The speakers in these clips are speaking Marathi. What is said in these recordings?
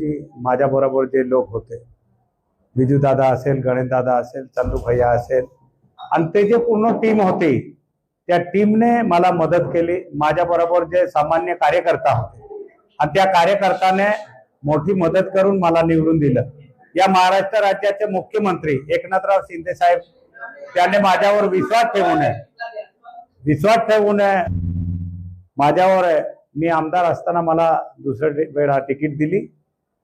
दिवशी माझ्याबरोबर जे लोक होते विजू दादा असेल गणेश दादा असेल चंदू भैया असेल आणि ते जे पूर्ण टीम होती त्या टीमने मला मदत केली. माझ्याबरोबर जे सामान्य कार्यकर्ता होते आणि त्या कार्यकर्त्याने मोठी मदत करून मला निवडून दिलं. या महाराष्ट्र राज्याचे मुख्यमंत्री एकनाथराव शिंदे साहेब त्याने माझ्यावर विश्वास ठेवू नये. विश्वास ठेवू नये. माझ्यावर मी आमदार असताना मला दुसऱ्या वेळा तिकीट दिली.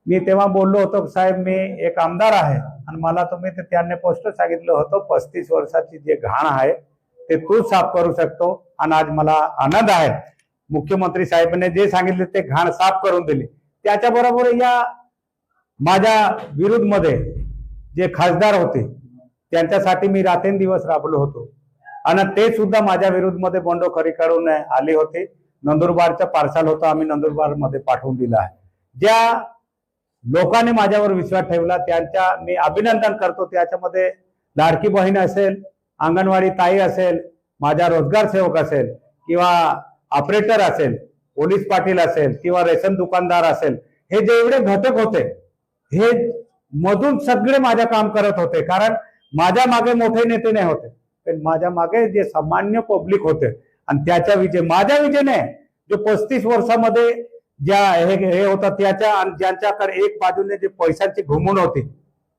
मी तेव्हा बोललो होतो साहेब मी एक आमदार आहे आणि मला तुम्ही ते त्यांनी पोस्ट सांगितलं होतं पस्तीस वर्षाची जे घाण आहे ते तू साफ करू शकतो आणि आज मला आनंद आहे. मुख्यमंत्री साहेबांनी जे सांगितले ते घाण साफ करून दिली. त्याच्याबरोबर या माझ्या विरुद्धमध्ये जे खासदार होते त्यांच्यासाठी मी रात्रंदिवस राबलो होतो. आणि ते सुद्धा माझ्या विरुद्धमध्ये बंडखोरी करून आले होते. नंदुरबारचं पार्सल होतं आम्ही नंदुरबारमध्ये पाठवून दिलं आहे. ज्या लोकांनी माझ्यावर विश्वास ठेवला त्यांच्या मी अभिनंदन करतो. त्याच्यामध्ये लाडकी बहीण असेल अंगणवाडी ताई असेल माझा रोजगार सेवक असेल किंवा ऑपरेटर असेल पोलीस पाटील असेल किंवा रेशन दुकानदार असेल हे जेवढे घटक होते हे मधून सगळे माझ्या काम करत होते. कारण माझ्या मागे मोठे नेते नाही होते. पण माझ्या मागे जे सामान्य पब्लिक होते. आणि त्याच्या विजय माझ्या विजयने जो पस्तीस वर्षामध्ये ज्या हे हे होतं त्याच्या आणि ज्यांच्याकडे एक बाजूने जे पैशांची घुमून होती.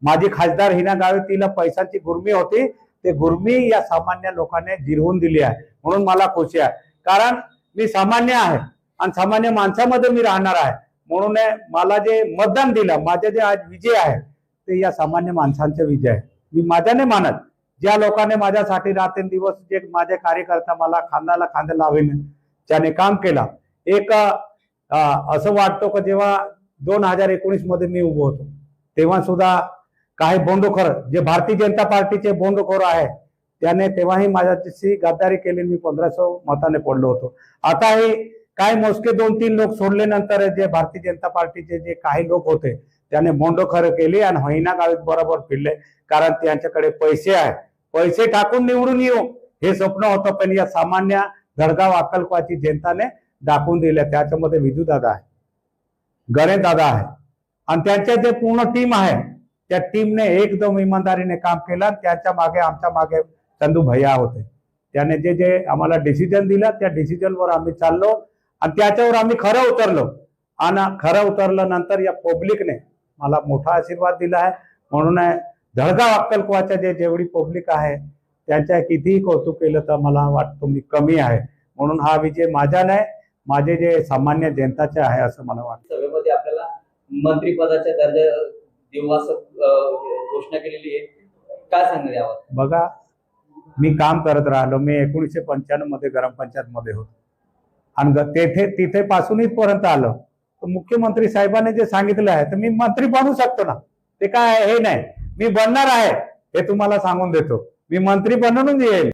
माझी खासदार हिना गावे तिला पैशांची गुरमी होती. ते गुरमी या सामान्य लोकांनी जिरवून दिली आहे. म्हणून मला खुशी आहे. कारण मी सामान्य आहे आणि सामान्य माणसामध्ये मी राहणार आहे. म्हणून मला जे मतदान दिलं माझे जे आज विजय आहे ते या सामान्य माणसांचा विजय आहे. मी माझ्याने मानत. ज्या लोकांनी माझ्यासाठी रात्रंदिवस जे माझे कार्यकर्ता मला खांद्याला खांदा लावेन ज्याने काम केलं. एक असं वाटतो की जेव्हा दोन हजार एकोणीसमध्ये मी उभं होतो तेव्हा सुद्धा काही बोंडखोर जे भारतीय जनता पार्टीचे बोंडखोर आहे त्याने तेव्हाही माझ्याशी गद्दारी केली मी पंधराशे मताने पडलो होतो. आता हे काही मोजके दोन तीन लोक सोडल्यानंतर जे भारतीय जनता पार्टीचे जे काही लोक होते त्याने बोंडखोर केली आणि होईना गावीत बरोबर फिरले कारण त्यांच्याकडे पैसे आहे पैसे टाकून निवडून येऊ हे स्वप्न होतं पण या सामान्य धडगाव अक्कलकोवाची जनताने दाखवून दिलं त्याच्यामध्ये विजू दादा आहे गणेश दादा आहे. आणि त्यांचे जे पूर्ण टीम आहे. त्या टीमने एकदम इमानदारीने काम केलं आणि त्याच्यामागे आमच्या मागे चंदू भैया होते. त्याने जे जे आम्हाला डिसिजन दिलं त्या डिसिजनवर आम्ही चाललो आणि त्याच्यावर आम्ही खरं उतरलो. आणि खरं उतरलं नंतर या पब्लिकने मला मोठा आशीर्वाद दिला आहे. म्हणून धडगाव अक्कलकुवाच्या जे जेवढी पब्लिक आहे त्यांच्या कितीही कौतुक केलं तर मला वाटतं मी कमी आहे. म्हणून हा विजय माझा नाही माझे जे सामान्य जनताचे आहे असं मला वाटतं. सभेमध्ये आपल्याला मंत्रिपदाचा दर्जा देऊ असं घोषणा केलेली आहे. काय सांगणार यावर? बघा मी काम करत राहिलो. मी एकोणीसशे पंच्याण्णवमध्ये ग्रामपंचायत मध्ये होतो. आणि तेथे तिथे पासून इथपर्यंत आलो. तर मुख्यमंत्री साहेबांनी जे सांगितलं आहे तर मी मंत्री बनू शकतो ना? ते काय हे नाही. मी बनणार आहे हे तुम्हाला सांगून देतो. मी मंत्री बनूनच येईल.